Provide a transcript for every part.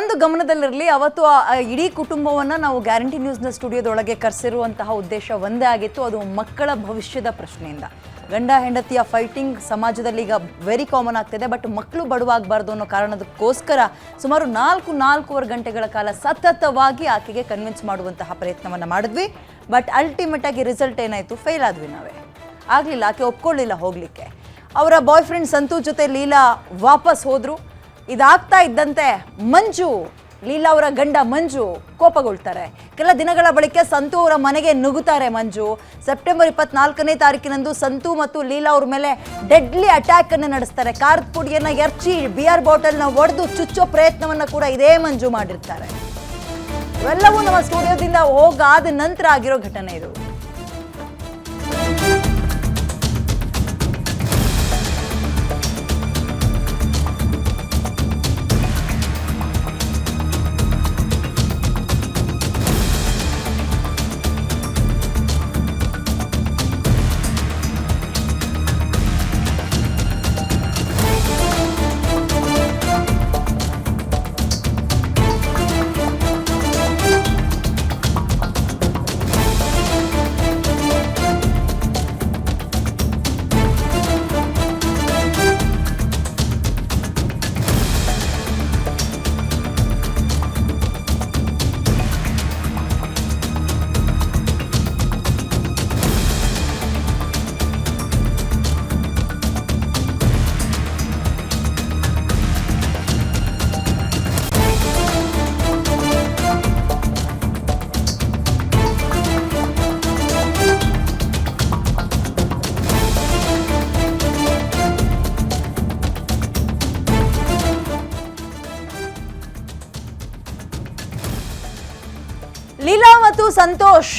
ಒಂದು ಗಮನದಲ್ಲಿರಲಿ, ಅವತ್ತು ಇಡೀ ಕುಟುಂಬವನ್ನು ನಾವು ಗ್ಯಾರಂಟಿ ನ್ಯೂಸ್ನ ಸ್ಟುಡಿಯೋದೊಳಗೆ ಕರೆಸಿರುವಂತಹ ಉದ್ದೇಶ ಒಂದೇ ಆಗಿತ್ತು. ಅದು ಮಕ್ಕಳ ಭವಿಷ್ಯದ ಪ್ರಶ್ನೆಯಿಂದ. ಗಂಡ, ಹೆಂಡತಿಯ ಫೈಟಿಂಗ್ ಸಮಾಜದಲ್ಲಿ ಈಗ ವೆರಿ ಕಾಮನ್ ಆಗ್ತಿದೆ. ಬಟ್ ಮಕ್ಕಳು ಬಡವಾಗಬಾರ್ದು ಅನ್ನೋ ಕಾರಣದಕ್ಕೋಸ್ಕರ ಸುಮಾರು ನಾಲ್ಕು, ನಾಲ್ಕೂವರೆ ಗಂಟೆಗಳ ಕಾಲ ಸತತವಾಗಿ ಆಕೆಗೆ ಕನ್ವಿನ್ಸ್ ಮಾಡುವಂತಹ ಪ್ರಯತ್ನವನ್ನು ಮಾಡಿದ್ವಿ. ಬಟ್ ಅಲ್ಟಿಮೇಟ್ ಆಗಿ ರಿಸಲ್ಟ್ ಏನಾಯಿತು? ಫೇಲ್ ಆದ್ವಿ ನಾವೇ. ಆಗಲಿಲ್ಲ, ಆಕೆ ಒಪ್ಕೊಳ್ಳಿಲ್ಲ ಹೋಗಲಿಕ್ಕೆ. ಅವರ ಬಾಯ್ ಫ್ರೆಂಡ್ ಸಂತು ಜೊತೆ ಲೀಲಾ ವಾಪಸ್ ಹೋದ್ರು. ಇದಾಗ್ತಾ ಇದ್ದಂತೆ ಮಂಜು ಲೀಲಾ ಅವರ ಗಂಡ ಮಂಜು ಕೋಪಗೊಳ್ತಾರೆ. ಕೆಲ ದಿನಗಳ ಬಳಿಕ ಸಂತು ಅವರ ಮನೆಗೆ ನುಗ್ಗುತ್ತಾರೆ ಮಂಜು. ಸೆಪ್ಟೆಂಬರ್ ಇಪ್ಪತ್ನಾಲ್ಕನೇ ತಾರೀಕಿನಂದು ಸಂತು ಮತ್ತು ಲೀಲಾ ಅವ್ರ ಮೇಲೆ ಡೆಡ್ಲಿ ಅಟ್ಯಾಕ್ ಅನ್ನು ನಡೆಸ್ತಾರೆ. ಖಾರದ ಪುಡಿಯನ್ನ ಎರ್ಚಿ ಬಿಯರ್ ಬಾಟಲ್ನ ಒಡೆದು ಚುಚ್ಚೋ ಪ್ರಯತ್ನವನ್ನ ಕೂಡ ಇದೇ ಮಂಜು ಮಾಡಿರ್ತಾರೆ. ಇವೆಲ್ಲವೂ ನಮ್ಮ ಸ್ಟುಡಿಯೋದಿಂದ ಹೋಗಾದ ನಂತರ ಆಗಿರೋ ಘಟನೆ ಇದು. ಸಂತೋಷ್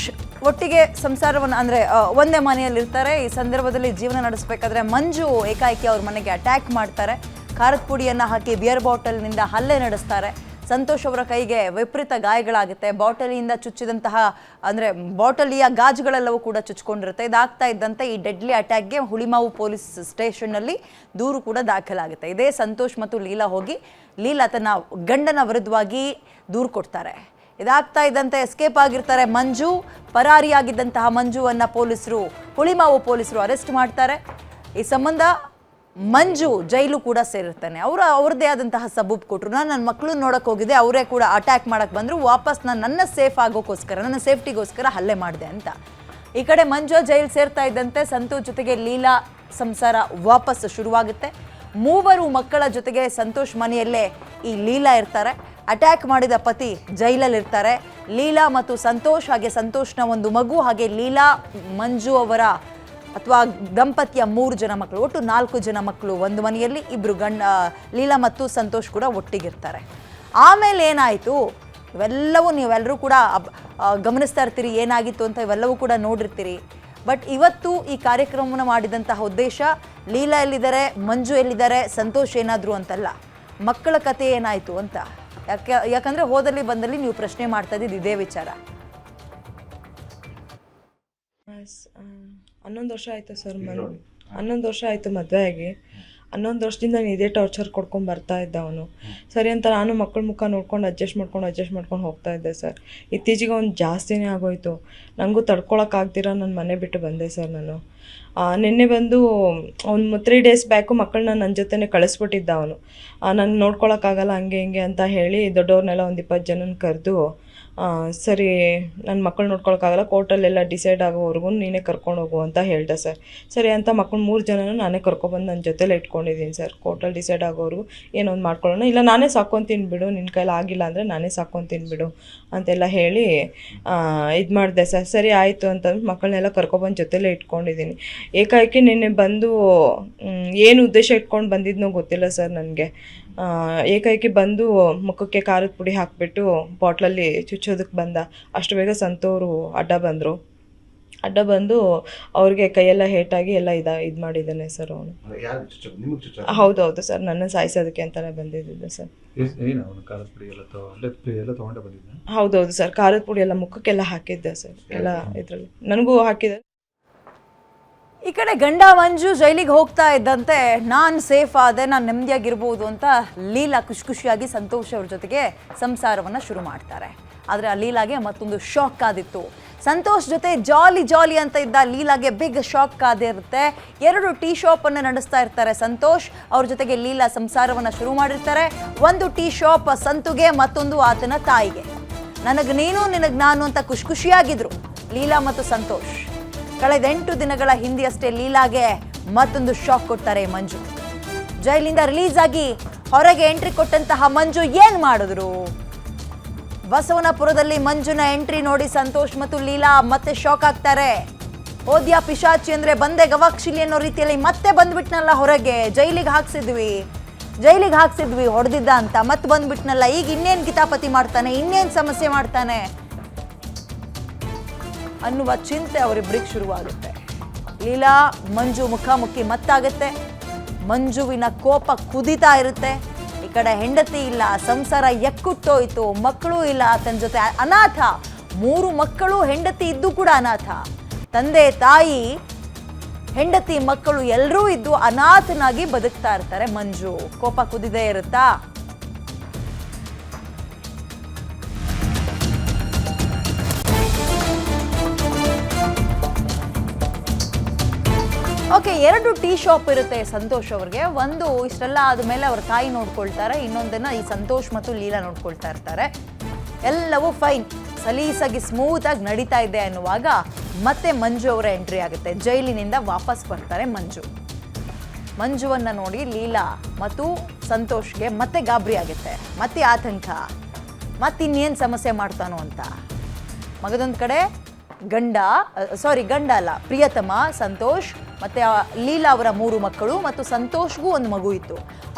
ಒಟ್ಟಿಗೆ ಸಂಸಾರವನ್ನು ಅಂದರೆ ಒಂದೇ ಮನೆಯಲ್ಲಿರ್ತಾರೆ. ಈ ಸಂದರ್ಭದಲ್ಲಿ ಜೀವನ ನಡೆಸಬೇಕಾದ್ರೆ ಮಂಜು ಏಕಾಏಕಿ ಅವ್ರ ಮನೆಗೆ ಅಟ್ಯಾಕ್ ಮಾಡ್ತಾರೆ. ಖಾರದ ಪುಡಿಯನ್ನು ಹಾಕಿ ಬಿಯರ್ ಬಾಟಲ್ನಿಂದ ಹಲ್ಲೆ ನಡೆಸ್ತಾರೆ. ಸಂತೋಷ್ ಅವರ ಕೈಗೆ ವಿಪರೀತ ಗಾಯಗಳಾಗುತ್ತೆ. ಬಾಟಲಿಯಿಂದ ಚುಚ್ಚಿದಂತಹ, ಅಂದರೆ ಬಾಟಲಿಯ ಗಾಜುಗಳೆಲ್ಲವೂ ಕೂಡ ಚುಚ್ಕೊಂಡಿರುತ್ತೆ. ಇದಾಗ್ತಾ ಇದ್ದಂತೆ ಈ ಡೆಡ್ಲಿ ಅಟ್ಯಾಕ್ಗೆ ಹುಳಿಮಾವು ಪೊಲೀಸ್ ಸ್ಟೇಷನ್ನಲ್ಲಿ ದೂರು ಕೂಡ ದಾಖಲಾಗುತ್ತೆ. ಇದೇ ಸಂತೋಷ್ ಮತ್ತು ಲೀಲಾ ಹೋಗಿ ಲೀಲಾ ತನ್ನ ಗಂಡನ ವಿರುದ್ಧವಾಗಿ ದೂರು ಕೊಡ್ತಾರೆ. ಇದಾಗ್ತಾ ಇದ್ದಂತೆ ಎಸ್ಕೇಪ್ ಆಗಿರ್ತಾರೆ ಮಂಜು. ಪರಾರಿಯಾಗಿದ್ದಂತಹ ಮಂಜುವನ್ನ ಪೊಲೀಸರು, ಹುಳಿಮಾವು ಪೊಲೀಸರು ಅರೆಸ್ಟ್ ಮಾಡ್ತಾರೆ. ಈ ಸಂಬಂಧ ಮಂಜು ಜೈಲು ಕೂಡ ಸೇರಿರ್ತಾನೆ. ಅವರು, ಅವ್ರದ್ದೇ ಆದಂತಹ ಸಬೂಬ್ ಕೊಟ್ಟರು ನಾನು ನನ್ನ ಮಕ್ಕಳು ನೋಡೋಕೆ ಹೋಗಿದ್ದೆ, ಅವರೇ ಕೂಡ ಅಟ್ಯಾಕ್ ಮಾಡಕ್ ಬಂದರು. ವಾಪಸ್ ನಾನು ನನ್ನ ಸೇಫ್ ಆಗೋಕ್ಕೋಸ್ಕರ, ನನ್ನ ಸೇಫ್ಟಿಗೋಸ್ಕರ ಹಲ್ಲೆ ಮಾಡಿದೆ ಅಂತ. ಈ ಕಡೆ ಮಂಜು ಜೈಲು ಸೇರ್ತಾ ಇದ್ದಂತೆ ಸಂತು ಜೊತೆಗೆ ಲೀಲಾ ಸಂಸಾರ ವಾಪಸ್ ಶುರುವಾಗುತ್ತೆ. ಮೂವರು ಮಕ್ಕಳ ಜೊತೆಗೆ ಸಂತೋಷ್ ಮನೆಯಲ್ಲೇ ಈ ಲೀಲಾ ಇರ್ತಾರೆ. ಅಟ್ಯಾಕ್ ಮಾಡಿದ ಪತಿ ಜೈಲಲ್ಲಿರ್ತಾರೆ. ಲೀಲಾ ಮತ್ತು ಸಂತೋಷ್ ಹಾಗೆ ಸಂತೋಷ್ನ ಒಂದು ಮಗು ಹಾಗೆ ಲೀಲಾ, ಮಂಜು ಅವರ ಅಥವಾ ದಂಪತಿಯ ಮೂರು ಜನ ಮಕ್ಕಳು ಒಟ್ಟು ನಾಲ್ಕು ಜನ ಮಕ್ಕಳು ಒಂದು ಮನೆಯಲ್ಲಿ ಇಬ್ಬರು ಗಂಡ ಲೀಲಾ ಮತ್ತು ಸಂತೋಷ್ ಕೂಡ ಒಟ್ಟಿಗಿರ್ತಾರೆ. ಆಮೇಲೆ ಏನಾಯಿತು? ಇವೆಲ್ಲವೂ ನೀವೆಲ್ಲರೂ ಕೂಡ ಗಮನಿಸ್ತಾ ಇರ್ತೀರಿ, ಏನಾಗಿತ್ತು ಅಂತ ಇವೆಲ್ಲವೂ ಕೂಡ ನೋಡಿರ್ತೀರಿ. ಬಟ್ ಇವತ್ತು ಈ ಕಾರ್ಯಕ್ರಮವನ್ನು ಮಾಡಿದಂತಹ ಉದ್ದೇಶ ಲೀಲಾ ಎಲ್ಲಿದ್ದಾರೆ, ಮಂಜು ಎಲ್ಲಿದ್ದಾರೆ, ಸಂತೋಷ್ ಏನಾದರೂ ಅಂತಲ್ಲ, ಮಕ್ಕಳ ಕತೆ ಏನಾಯಿತು ಅಂತ. ಯಾಕೆ ಯಾಕಂದ್ರೆ ಹೋದಲ್ಲಿ ಬಂದಲ್ಲಿ ನೀವು ಪ್ರಶ್ನೆ ಮಾಡ್ತಾ ಇದ್ದಿದ್ದು ಇದೇ ವಿಚಾರ. ಹನ್ನೊಂದು ವರ್ಷ ಆಯಿತು ಸರ್ ಮನ್ ಹನ್ನೊಂದು ವರ್ಷ ಆಯಿತು ಮದುವೆ ಆಗಿ. ಹನ್ನೊಂದು ವರ್ಷದಿಂದ ನಾನು ಇದೇ ಟಾರ್ಚರ್ ಕೊಡ್ಕೊಂಡು ಬರ್ತಾ ಇದ್ದ ಅವನು. ಸರಿ ಅಂತ ನಾನು ಮಕ್ಕಳ ಮುಖ ನೋಡ್ಕೊಂಡು ಅಡ್ಜಸ್ಟ್ ಮಾಡ್ಕೊಂಡು ಅಡ್ಜಸ್ಟ್ ಮಾಡ್ಕೊಂಡು ಹೋಗ್ತಾ ಇದ್ದೆ ಸರ್. ಇತ್ತೀಚೆಗೆ ಒಂದು ಜಾಸ್ತಿನೇ ಆಗೋಯ್ತು. ನನಗೂ ತಡ್ಕೊಳಕ್ಕಾಗ್ದಿರ ನನ್ನ ಮನೆ ಬಿಟ್ಟು ಬಂದೆ ಸರ್ ನಾನು. ನಿನ್ನೆ ಬಂದು ಒಂದು ತ್ರೀ ಡೇಸ್ ಬ್ಯಾಕು ಮಕ್ಕಳನ್ನ ನನ್ನ ಜೊತೆನೆ ಕಳಿಸ್ಬಿಟ್ಟಿದ್ದ ಅವನು. ನಂಗೆ ನೋಡ್ಕೊಳಕ್ಕಾಗಲ್ಲ, ಹಂಗೆ ಹಿಂಗೆ ಅಂತ ಹೇಳಿ ದೊಡ್ಡವ್ರನ್ನೆಲ್ಲ ಒಂದು ಇಪ್ಪತ್ತು ಜನನ ಕರೆದು ಸರಿ ನನ್ನ ಮಕ್ಕಳು ನೋಡ್ಕೊಳಕ್ಕಾಗಲ್ಲ, ಕೋರ್ಟಲ್ಲೆಲ್ಲ ಡಿಸೈಡ್ ಆಗೋವರೆಗೂ ನೀನೇ ಕರ್ಕೊಂಡು ಹೋಗು ಅಂತ ಹೇಳ್ದೆ ಸರ್. ಸರಿ ಅಂತ ಮಕ್ಕಳು ಮೂರು ಜನನೂ ನಾನೇ ಕರ್ಕೊಬಂದು ನನ್ನ ಜೊತೆಲೇ ಇಟ್ಕೊಂಡಿದ್ದೀನಿ ಸರ್. ಕೋರ್ಟಲ್ಲಿ ಡಿಸೈಡ್ ಆಗೋವರೆಗೂ ಏನೊಂದು ಮಾಡ್ಕೊಳ್ಳೋಣ. ಇಲ್ಲ, ನಾನೇ ಸಾಕೊಂತೀನಿ ಬಿಡು ನಿನ್ನ ಕೈಲಿ ಆಗಿಲ್ಲ ಅಂದರೆ ನಾನೇ ಸಾಕೊಂತೀನಿ ಬಿಡು ಅಂತೆಲ್ಲ ಹೇಳಿ ಇದು ಮಾಡಿದೆ ಸರ್. ಸರಿ, ಆಯಿತು ಅಂತಂದು ಮಕ್ಕಳನ್ನೆಲ್ಲ ಕರ್ಕೊಬಂದು ಜೊತೆಲೇ ಇಟ್ಕೊಂಡಿದ್ದೀನಿ. ಏಕಾಏಕಿ ನಿನ್ನೆ ಬಂದು ಏನು ಉದ್ದೇಶ ಇಟ್ಕೊಂಡು ಬಂದಿದ್ನೋ ಗೊತ್ತಿಲ್ಲ ಸರ್ ನನಗೆ. ಏಕಾಏಕಿ ಬಂದು ಮುಖಕ್ಕೆ ಖಾರದ ಪುಡಿ ಹಾಕಿಬಿಟ್ಟು ಬಾಟ್ಲಲ್ಲಿ ಚುಚ್ಚೋದಕ್ಕೆ ಬಂದ. ಅಷ್ಟು ಬೇಗ ಸಂತೋರು ಅಡ್ಡ ಬಂದರು. ಅಡ್ಡ ಬಂದು ಅವ್ರಿಗೆ ಕೈಯೆಲ್ಲ ಹೇಟಾಗಿ ಎಲ್ಲ ಇದ ಇದು ಮಾಡಿದ್ದಾನೆ ಸರ್ ಅವನು. ಹೌದು ಹೌದೌದು ಸರ್ ನನ್ನ ಸಾಯಿಸೋದಕ್ಕೆ ಅಂತಲೇ ಬಂದಿದ್ದೆ ಸರ್. ಏನು ಅವನು ಖಾರದ ಪುಡಿ ಎಲ್ಲ ತೊ ಅಲ್ಲೇ ಪುಡಿ ಎಲ್ಲ ತೊಗೊಂಡೆ ಬಂದಿದ್ದ ಹೌದೌದು ಸರ್ ಖಾರದ ಪುಡಿ ಎಲ್ಲ ಮುಖಕ್ಕೆಲ್ಲ ಹಾಕಿದ್ದೆ ಸರ್. ಎಲ್ಲ ಇದರಲ್ಲಿ. ನನಗೂ ಹಾಕಿದೆ ಈ ಕಡೆ ಗಂಡ ಮಂಜು ಜೈಲಿಗೆ ಹೋಗ್ತಾ ಇದ್ದಂತೆ. ನಾನು ಸೇಫ್ ಆದೆ, ನಾನು ನೆಮ್ಮದಿಯಾಗಿರ್ಬೋದು ಅಂತ ಲೀಲಾ ಖುಷಿ ಖುಷಿಯಾಗಿ ಸಂತೋಷ್ ಅವ್ರ ಜೊತೆಗೆ ಸಂಸಾರವನ್ನ ಶುರು ಮಾಡ್ತಾರೆ. ಆದರೆ ಆ ಲೀಲಾಗೆ ಮತ್ತೊಂದು ಶಾಕ್ ಆದಿತ್ತು. ಸಂತೋಷ್ ಜೊತೆ ಜಾಲಿ ಜಾಲಿ ಅಂತ ಇದ್ದ ಲೀಲಾಗೆ ಬಿಗ್ ಶಾಕ್ ಆದಿರುತ್ತೆ. ಎರಡು ಟೀ ಶಾಪ್ ಅನ್ನು ನಡೆಸ್ತಾ ಇರ್ತಾರೆ ಸಂತೋಷ್. ಅವ್ರ ಜೊತೆಗೆ ಲೀಲಾ ಸಂಸಾರವನ್ನ ಶುರು ಮಾಡಿರ್ತಾರೆ. ಒಂದು ಟೀ ಶಾಪ್ ಸಂತುಗೆ, ಮತ್ತೊಂದು ಆತನ ತಾಯಿಗೆ. ನನಗೆ ನೀನು, ನಿನಗೆ ನಾನು ಅಂತ ಖುಷಿ ಖುಷಿಯಾಗಿದ್ರು ಲೀಲಾ ಮತ್ತು ಸಂತೋಷ್. ಕಳೆದ ಎಂಟು ದಿನಗಳ ಹಿಂದೆಯಷ್ಟೇ ಲೀಲಾಗೆ ಮತ್ತೊಂದು ಶಾಕ್ ಕೊಡ್ತಾರೆ ಮಂಜು. ಜೈಲಿಂದ ರಿಲೀಸ್ ಆಗಿ ಹೊರಗೆ ಎಂಟ್ರಿ ಕೊಟ್ಟಂತಹ ಮಂಜು ಏನ್ ಮಾಡಿದ್ರು? ಬಸವನಪುರದಲ್ಲಿ ಮಂಜುನ ಎಂಟ್ರಿ ನೋಡಿ ಸಂತೋಷ್ ಮತ್ತು ಲೀಲಾ ಮತ್ತೆ ಶಾಕ್ ಆಗ್ತಾರೆ. ಓದ್ಯಾ ಪಿಶಾಚಿ ಅಂದ್ರೆ ಬಂದೆ ಗವಾಕ್ಷಿಲಿ ಅನ್ನೋ ರೀತಿಯಲ್ಲಿ ಮತ್ತೆ ಬಂದ್ಬಿಟ್ನಲ್ಲ ಹೊರಗೆ, ಜೈಲಿಗೆ ಹಾಕ್ಸಿದ್ವಿ. ಜೈಲಿಗೆ ಹಾಕ್ಸಿದ್ವಿ, ಹೊಡೆದಿದ್ದ ಅಂತ. ಮತ್ತೆ ಬಂದ್ಬಿಟ್ನಲ್ಲ, ಈಗ ಇನ್ನೇನು ಕಿತಾಪತಿ ಮಾಡ್ತಾನೆ, ಇನ್ನೇನು ಸಮಸ್ಯೆ ಮಾಡ್ತಾನೆ? ಅನ್ನುವ ಚಿಂತೆ ಅವರಿಬ್ಬರಿಗೆ ಶುರುವಾಗುತ್ತೆ. ಲೀಲಾ, ಮಂಜು ಮುಖಾಮುಖಿ ಮತ್ತಾಗುತ್ತೆ. ಮಂಜುವಿನ ಕೋಪ ಕುದಿತಾ ಇರುತ್ತೆ. ಈ ಕಡೆ ಹೆಂಡತಿ ಇಲ್ಲ, ಸಂಸಾರ ಎಕ್ಕುಟ್ಟೋಯ್ತು, ಮಕ್ಕಳು ಇಲ್ಲ ತನ್ನ ಜೊತೆ. ಅನಾಥ, ಮೂರು ಮಕ್ಕಳು, ಹೆಂಡತಿ ಇದ್ದು ಕೂಡ ಅನಾಥ. ತಂದೆ, ತಾಯಿ, ಹೆಂಡತಿ, ಮಕ್ಕಳು ಎಲ್ಲರೂ ಇದ್ದು ಅನಾಥನಾಗಿ ಬದುಕ್ತಾ ಇರ್ತಾರೆ ಮಂಜು. ಕೋಪ ಕುದಿದೇ ಇರುತ್ತಾ? ಓಕೆ ಎರಡು ಟೀ ಶಾಪ್ ಇರುತ್ತೆ ಸಂತೋಷ್ ಅವ್ರಿಗೆ. ಒಂದು ಇಷ್ಟೆಲ್ಲ ಆದಮೇಲೆ ಅವ್ರ ತಾಯಿ ನೋಡ್ಕೊಳ್ತಾರೆ. ಇನ್ನೊಂದನ್ನ ಈ ಸಂತೋಷ್ ಮತ್ತು ಲೀಲಾ ನೋಡ್ಕೊಳ್ತಾ ಇರ್ತಾರೆ. ಎಲ್ಲವೂ ಫೈನ್ ಸಲೀಸಾಗಿ ಸ್ಮೂತ್ ಆಗಿ ನಡೀತಾ ಇದೆ ಅನ್ನುವಾಗ ಮತ್ತೆ ಮಂಜು ಅವರ ಎಂಟ್ರಿ ಆಗುತ್ತೆ. ಜೈಲಿನಿಂದ ವಾಪಸ್ ಬರ್ತಾರೆ ಮಂಜು. ಮಂಜುವನ್ನ ನೋಡಿ ಲೀಲಾ ಮತ್ತು ಸಂತೋಷ್ಗೆ ಮತ್ತೆ ಗಾಬರಿ ಆಗುತ್ತೆ. ಮತ್ತೆ ಆತಂಕ. ಮತ್ತಿನ್ನೇನು ಸಮಸ್ಯೆ ಮಾಡ್ತಾನೋ ಅಂತ. ಮಗದೊಂದು ಕಡೆ ಗಂಡ ಸಾರಿ ಗಂಡ ಅಲ್ಲ, ಪ್ರಿಯತಮ, ಸಂತೋಷ್, ಮತ್ತು ಲೀಲಾ ಅವರ ಮೂರು ಮಕ್ಕಳು ಮತ್ತು ಸಂತೋಷ್ಗೂ ಒಂದು ಮಗು ಇತ್ತು.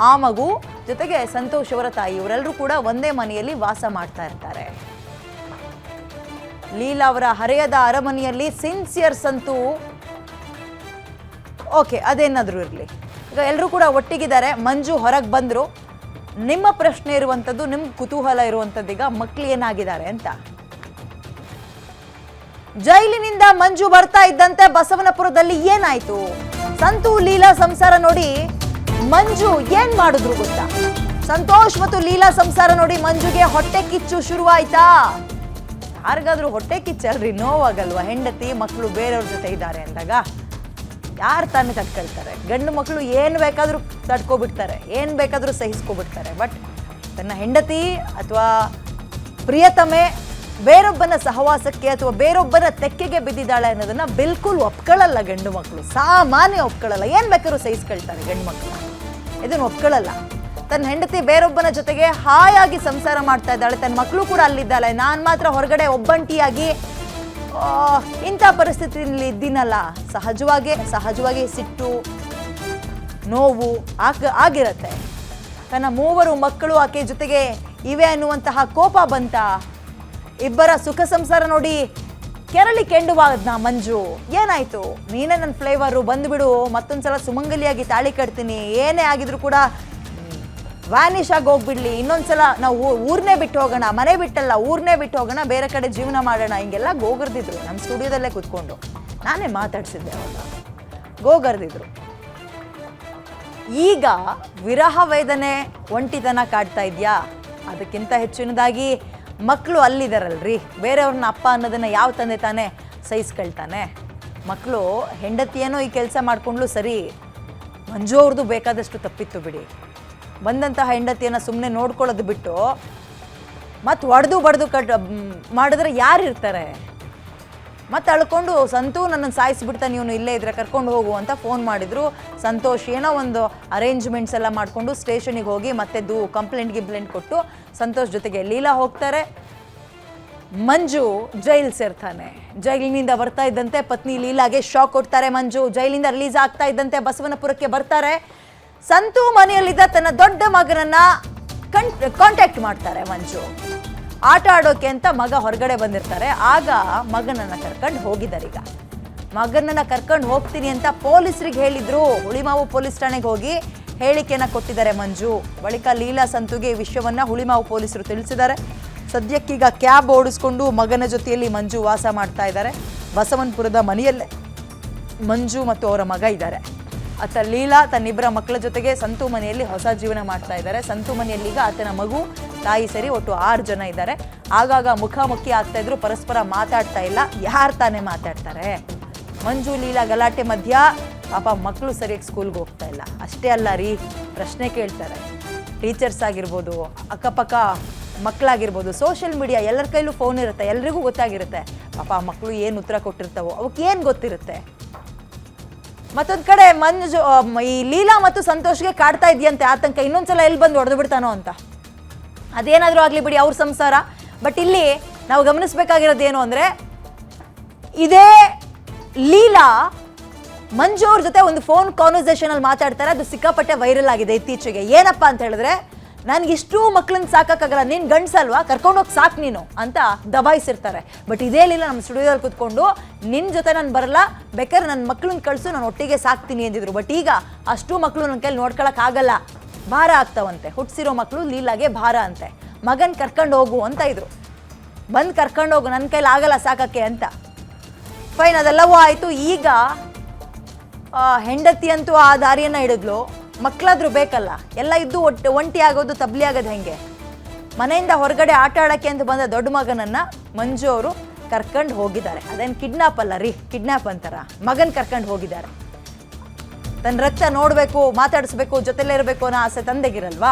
ಆ ಮಗು ಜೊತೆಗೆ ಸಂತೋಷ್ ಅವರ ತಾಯಿ, ಇವರೆಲ್ಲರೂ ಕೂಡ ಒಂದೇ ಮನೆಯಲ್ಲಿ ವಾಸ ಮಾಡ್ತಾ ಇರ್ತಾರೆ. ಲೀಲಾ ಅವರ ಹರೆಯದ ಅರಮನೆಯಲ್ಲಿ ಸಿನ್ಸಿಯರ್ ಸಂತು. ಓಕೆ ಅದೇನಾದರೂ ಇರಲಿ. ಈಗ ಎಲ್ಲರೂ ಕೂಡ ಒಟ್ಟಿಗಿದ್ದಾರೆ, ಮಂಜು ಹೊರಗೆ ಬಂದರು. ನಿಮ್ಮ ಪ್ರಶ್ನೆ ಇರುವಂಥದ್ದು ನಿಮ್ಮ ಕುತೂಹಲ ಇರುವಂಥದ್ದು ಈಗ ಮಕ್ಕಳು ಏನಾಗಿದ್ದಾರೆ ಅಂತ. ಜೈಲಿನಿಂದ ಮಂಜು ಬರ್ತಾ ಇದ್ದಂತೆ ಬಸವನಪುರದಲ್ಲಿ ಏನಾಯ್ತು? ಸಂತು ಲೀಲಾ ಸಂಸಾರ ನೋಡಿ ಮಂಜು ಏನ್ ಮಾಡಿದ್ರು ಗೊತ್ತಾ? ಸಂತೋಷ್ ಮತ್ತು ಲೀಲಾ ಸಂಸಾರ ನೋಡಿ ಮಂಜುಗೆ ಹೊಟ್ಟೆ ಕಿಚ್ಚು ಶುರುವಾಯ್ತಾ? ಯಾರಿಗಾದ್ರೂ ಹೊಟ್ಟೆ ಕಿಚ್ಚಲ್ರಿ, ನೋವಾಗಲ್ವಾ? ಹೆಂಡತಿ ಮಕ್ಕಳು ಬೇರೆಯವ್ರ ಜೊತೆ ಇದ್ದಾರೆ ಅಂದಾಗ ಯಾರು ತಾನೇ ತಡ್ಕೊಳ್ತಾರೆ? ಗಂಡು ಮಕ್ಕಳು ಏನು ಬೇಕಾದರೂ ತಡ್ಕೊಬಿಡ್ತಾರೆ, ಏನು ಬೇಕಾದರೂ ಸಹಿಸ್ಕೊಬಿಡ್ತಾರೆ. ಬಟ್ ತನ್ನ ಹೆಂಡತಿ ಅಥವಾ ಪ್ರಿಯತಮೆ ಬೇರೊಬ್ಬನ ಸಹವಾಸಕ್ಕೆ ಅಥವಾ ಬೇರೊಬ್ಬನ ತೆಕ್ಕೆಗೆ ಬಿದ್ದಿದ್ದಾಳೆ ಅನ್ನೋದನ್ನ ಬಿಲ್ಕುಲ್ ಒಪ್ಕೊಳ್ಳಲ್ಲ ಗಂಡು ಮಕ್ಕಳು ಸಾಮಾನ್ಯ ಒಪ್ಕೊಳ್ಳಲ್ಲ. ಏನು ಬೇಕಾದ್ರೂ ಸಹಿಸ್ಕೊಳ್ತಾರೆ ಗಂಡು ಮಕ್ಕಳು ಇದನ್ನು ಒಪ್ಕೊಳ್ಳಲ್ಲ. ತನ್ನ ಹೆಂಡತಿ ಬೇರೊಬ್ಬನ ಜೊತೆಗೆ ಹಾಯಾಗಿ ಸಂಸಾರ ಮಾಡ್ತಾ ಇದ್ದಾಳೆ. ತನ್ನ ಮಕ್ಕಳು ಕೂಡ ಅಲ್ಲಿದ್ದಾಳೆ. ನಾನು ಮಾತ್ರ ಹೊರಗಡೆ ಒಬ್ಬಂಟಿಯಾಗಿ ಇಂಥ ಪರಿಸ್ಥಿತಿಯಲ್ಲಿ ಇದ್ದೀನಲ್ಲ. ಸಹಜವಾಗಿ ಸಹಜವಾಗಿ ಸಿಟ್ಟು, ನೋವು ಆಗ, ಆಗಿರತ್ತೆ. ತನ್ನ ಮೂವರು ಮಕ್ಕಳು ಆಕೆ ಜೊತೆಗೆ ಇವೆ ಅನ್ನುವಂತಹ ಕೋಪ ಬಂತ ಇಬ್ಬರ ಸುಖ ಸಂಸಾರ ನೋಡಿ ಕೆರಳಿ ಕೆಂಡುವಾದ್ನ ಮಂಜು. ಏನಾಯ್ತು? ನೀನೇ ನನ್ನ ಫ್ಲೇವರು ಬಂದ್ಬಿಡು ಮತ್ತೊಂದ್ಸಲ ಸುಮಂಗಲಿಯಾಗಿ ತಾಳಿ ಕಟ್ತೀನಿ. ಏನೇ ಆಗಿದ್ರು ಕೂಡ ವ್ಯಾನಿಶ್ ಆಗಿ ಹೋಗ್ಬಿಡ್ಲಿ. ಇನ್ನೊಂದ್ಸಲ ನಾವು ಊರ್ನೇ ಬಿಟ್ಟು ಹೋಗೋಣ. ಮನೆ ಬಿಟ್ಟಲ್ಲ, ಊರ್ನೇ ಬಿಟ್ಟು ಹೋಗೋಣ. ಬೇರೆ ಕಡೆ ಜೀವನ ಮಾಡೋಣ. ಹಿಂಗೆಲ್ಲ ಗೋಗರ್ದಿದ್ರು. ನಮ್ಮ ಸ್ಟುಡಿಯೋದಲ್ಲೇ ಕೂತ್ಕೊಂಡು. ನಾನೇ ಮಾತಾಡ್ಸಿದ್ದೆ ಅವಾಗ. ಗೋಗರ್ದಿದ್ರು. ಈಗ ವಿರಹ ವೇದನೆ ಒಂಟಿತನ ಕಾಡ್ತಾ ಇದೆಯಾ? ಅದಕ್ಕಿಂತ ಹೆಚ್ಚಿನದಾಗಿ ಮಕ್ಕಳು ಅಲ್ಲಿದ್ದಾರಲ್ರಿ ಬೇರೆಯವ್ರನ್ನ ಅಪ್ಪ ಅನ್ನೋದನ್ನ ಯಾವ ತಂದೆ ತಾನೇ ಸಹಿಸ್ಕೊಳ್ತಾನೆ? ಮಕ್ಕಳು ಹೆಂಡತಿಯೇನೋ ಈ ಕೆಲಸ ಮಾಡಿಕೊಂಡ್ಲು ಸರಿ ಮಂಜು ಅವ್ರದ್ದು ಬೇಕಾದಷ್ಟು ತಪ್ಪಿತ್ತು ಬಿಡಿ. ಬಂದಂತಹ ಹೆಂಡತಿಯನ್ನು ಸುಮ್ಮನೆ ನೋಡ್ಕೊಳ್ಳೋದು ಬಿಟ್ಟು ಮತ್ತು ಹೊಡೆದು ಬಡ್ದು ಕಟ್ ಮಾಡಿದ್ರೆ ಯಾರು ಇರ್ತಾರೆ ಮತ್ತೆ ಅಳ್ಕೊಂಡು, ಸಂತು, ನನ್ನನ್ನು ಸಾಯಿಸಿಬಿಡ್ತಾನೆ ಇವನು ಇಲ್ಲೇ ಇದ್ರೆ ಕರ್ಕೊಂಡು ಹೋಗು ಅಂತ ಫೋನ್ ಮಾಡಿದ್ರು. ಸಂತೋಷ್ ಏನೋ ಒಂದು ಅರೇಂಜ್ಮೆಂಟ್ಸ್ ಎಲ್ಲ ಮಾಡಿಕೊಂಡು ಸ್ಟೇಷನಿಗೆ ಹೋಗಿ ಮತ್ತೆ ದೂ ಕಂಪ್ಲೇಂಟ್ ಗಿಂಪ್ಲೇಂಟ್ ಕೊಟ್ಟು ಸಂತೋಷ್ ಜೊತೆಗೆ ಲೀಲಾ ಹೋಗ್ತಾರೆ. ಮಂಜು ಜೈಲ್ ಸೇರ್ತಾನೆ. ಜೈಲಿನಿಂದ ಬರ್ತಾ ಇದ್ದಂತೆ ಪತ್ನಿ ಲೀಲಾಗೆ ಶಾಕ್ ಕೊಡ್ತಾರೆ ಮಂಜು. ಜೈಲಿಂದ ರಿಲೀಸ್ ಆಗ್ತಾ ಇದ್ದಂತೆ ಬಸವನಪುರಕ್ಕೆ ಬರ್ತಾರೆ. ಸಂತು ಮನೆಯಲ್ಲಿದ್ದ ತನ್ನ ದೊಡ್ಡ ಮಗನನ್ನ ಕಾಂಟ್ಯಾಕ್ಟ್ ಮಾಡ್ತಾರೆ ಮಂಜು. ಆಟ ಆಡೋಕೆ ಅಂತ ಮಗ ಹೊರಗಡೆ ಬಂದಿರ್ತಾರೆ. ಆಗ ಮಗನನ್ನ ಕರ್ಕೊಂಡು ಹೋಗಿದ್ದಾರೆ ಈಗ. ಮಗನನ್ನ ಕರ್ಕೊಂಡು ಹೋಗ್ತೀನಿ ಅಂತ ಪೊಲೀಸರಿಗೆ ಹೇಳಿದ್ರು. ಹುಳಿಮಾವು ಪೊಲೀಸ್ ಠಾಣೆಗೆ ಹೋಗಿ ಹೇಳಿಕೆಯನ್ನ ಕೊಟ್ಟಿದ್ದಾರೆ ಮಂಜು. ಬಳಿಕ ಲೀಲಾ ಸಂತುಗೆ ಈ ವಿಷಯವನ್ನ ಹುಳಿಮಾವು ಪೊಲೀಸರು ತಿಳಿಸಿದ್ದಾರೆ. ಸದ್ಯಕ್ಕೀಗ ಕ್ಯಾಬ್ ಓಡಿಸ್ಕೊಂಡು ಮಗನ ಜೊತೆಯಲ್ಲಿ ಮಂಜು ವಾಸ ಮಾಡ್ತಾ ಇದ್ದಾರೆ. ಬಸವನಪುರದ ಮನೆಯಲ್ಲೇ ಮಂಜು ಮತ್ತು ಅವರ ಮಗ ಇದ್ದಾರೆ. ಆತ ಲೀಲಾ ತನ್ನಿಬ್ಬರ ಮಕ್ಕಳ ಜೊತೆಗೆ ಸಂತು ಮನೆಯಲ್ಲಿ ಹೊಸ ಜೀವನ ಮಾಡ್ತಾ ಇದ್ದಾರೆ. ಸಂತು ಮನೆಯಲ್ಲಿ ಈಗ ಆತನ ಮಗು ತಾಯಿ ಸರಿ ಒಟ್ಟು ಆರು ಜನ ಇದ್ದಾರೆ. ಆಗಾಗ ಮುಖಾಮುಖಿ ಆಗ್ತಾ ಇದ್ರು, ಪರಸ್ಪರ ಮಾತಾಡ್ತಾ ಇಲ್ಲ. ಯಾರು ತಾನೇ ಮಾತಾಡ್ತಾರೆ? ಮಂಜು ಲೀಲಾ ಗಲಾಟೆ ಮಧ್ಯ ಪಾಪ ಮಕ್ಕಳು ಸರಿಯಾಗಿ ಸ್ಕೂಲ್ಗೆ ಹೋಗ್ತಾ ಇಲ್ಲ. ಅಷ್ಟೇ ಅಲ್ಲ ರೀ, ಪ್ರಶ್ನೆ ಕೇಳ್ತಾರೆ. ಟೀಚರ್ಸ್ ಆಗಿರ್ಬೋದು, ಅಕ್ಕಪಕ್ಕ ಮಕ್ಕಳಾಗಿರ್ಬೋದು ಸೋಷಿಯಲ್ ಮೀಡಿಯಾ ಎಲ್ಲರ ಕೈಲೂ ಫೋನ್ ಇರುತ್ತೆ, ಎಲ್ರಿಗೂ ಗೊತ್ತಾಗಿರುತ್ತೆ. ಪಾಪ ಮಕ್ಕಳು ಏನು ಉತ್ತರ ಕೊಟ್ಟಿರ್ತಾವೋ ಅವಕ್ಕೆ ಏನು ಗೊತ್ತಿರುತ್ತೆ? ಮತ್ತೊಂದು ಕಡೆ ಮಂಜು ಈ ಲೀಲಾ ಮತ್ತು ಸಂತೋಷ್ಗೆ ಕಾಡ್ತಾ ಇದೆಯಂತೆ, ಆತಂಕ ಇನ್ನೊಂದ್ಸಲ ಎಲ್ಲಿ ಬಂದು ಹೊಡೆದು ಬಿಡ್ತಾನೋ ಅಂತ? ಅದೇನಾದರೂ ಆಗಲಿ ಬಿಡಿ ಅವ್ರ ಸಂಸಾರ. ಬಟ್ ಇಲ್ಲಿ ನಾವು ಗಮನಿಸಬೇಕಾಗಿರೋದು ಏನು ಅಂದರೆ, ಇದೇ ಲೀಲಾ ಮಂಜು ಅವ್ರ ಜೊತೆ ಒಂದು ಫೋನ್ ಕಾನ್ವರ್ಸೇಷನ್ ಅಲ್ಲಿ ಮಾತಾಡ್ತಾರೆ. ಅದು ಸಿಕ್ಕಾಪಟ್ಟೆ ವೈರಲ್ ಆಗಿದೆ ಇತ್ತೀಚೆಗೆ. ಏನಪ್ಪಾ ಅಂತ ಹೇಳಿದ್ರೆ, ನನ್ಗೆ ಇಷ್ಟು ಮಕ್ಳನ್ನ ಸಾಕಾಗಲ್ಲ. ನೀನು ಗಂಡ್ಸಲ್ವಾ? ಕರ್ಕೊಂಡೋಗಿ ಸಾಕು ನೀನು ಅಂತ ದಬಾಯಿಸಿರ್ತಾರೆ. ಬಟ್ ಇದೇ ಲೀಲಾ ನಮ್ಮ ಸ್ಟುಡಿಯೋದಲ್ಲಿ ಕೂತ್ಕೊಂಡು ನಿನ್ನ ಜೊತೆ ನಾನು ಬರಲ್ಲ. ಬೇಕಾದ್ರೆ ನನ್ನ ಮಕ್ಳನ್ನ ಕಳಿಸು. ನಾನು ಒಟ್ಟಿಗೆ ಸಾಕ್ತೀನಿ ಅಂದಿದ್ರು. ಬಟ್ ಈಗ ಅಷ್ಟು ಮಕ್ಕಳು ನನ್ನ ಕೈಲಿ ನೋಡ್ಕೊಳಕ್ ಆಗಲ್ಲ. ಭಾರ ಆಗ್ತಾವಂತೆ. ಹುಟ್ಟಿಸಿರೋ ಮಕ್ಕಳು ಲೀಲಾಗೆ ಭಾರ ಅಂತೆ. ಮಗನ್ ಕರ್ಕೊಂಡು ಹೋಗು ಅಂತ ಇದ್ರು. ಬಂದು ಕರ್ಕೊಂಡು ಹೋಗು ನನ್ನ ಕೈಲಿ ಆಗಲ್ಲ ಸಾಕಕ್ಕೆ ಅಂತ. ಫೈನ್, ಅದೆಲ್ಲವೂ ಆಯಿತು. ಈಗ ಹೆಂಡತಿ ಅಂತೂ ಆ ದಾರಿಯನ್ನು ಹಿಡಿದ್ಲು. ಮಕ್ಕಳಾದ್ರೂ ಬೇಕಲ್ಲ. ಎಲ್ಲ ಇದ್ದು ಒಟ್ಟು ಒಂಟಿ ಆಗೋದು ತಬ್ಲಿ ಆಗೋದು ಹೆಂಗೆ? ಮನೆಯಿಂದ ಹೊರಗಡೆ ಆಟ ಆಡೋಕ್ಕೆ ಅಂತ ಬಂದ ದೊಡ್ಡ ಮಗನನ್ನು ಮಂಜು ಅವರು ಕರ್ಕೊಂಡು ಹೋಗಿದ್ದಾರೆ. ಅದೇನು ಕಿಡ್ನಾಪ್ ಅಲ್ಲ ರೀ, ಕಿಡ್ನಾಪ್ ಅಂತಾರ. ಮಗನ ಕರ್ಕೊಂಡು ಹೋಗಿದ್ದಾರೆ. ತನ್ನ ರಕ್ತ ನೋಡಬೇಕು ಮಾತಾಡಿಸ್ಬೇಕು ಜೊತೆಲೇ ಇರಬೇಕು ಅನ್ನೋ ಆಸೆ ತಂದೆಗಿರಲ್ವಾ?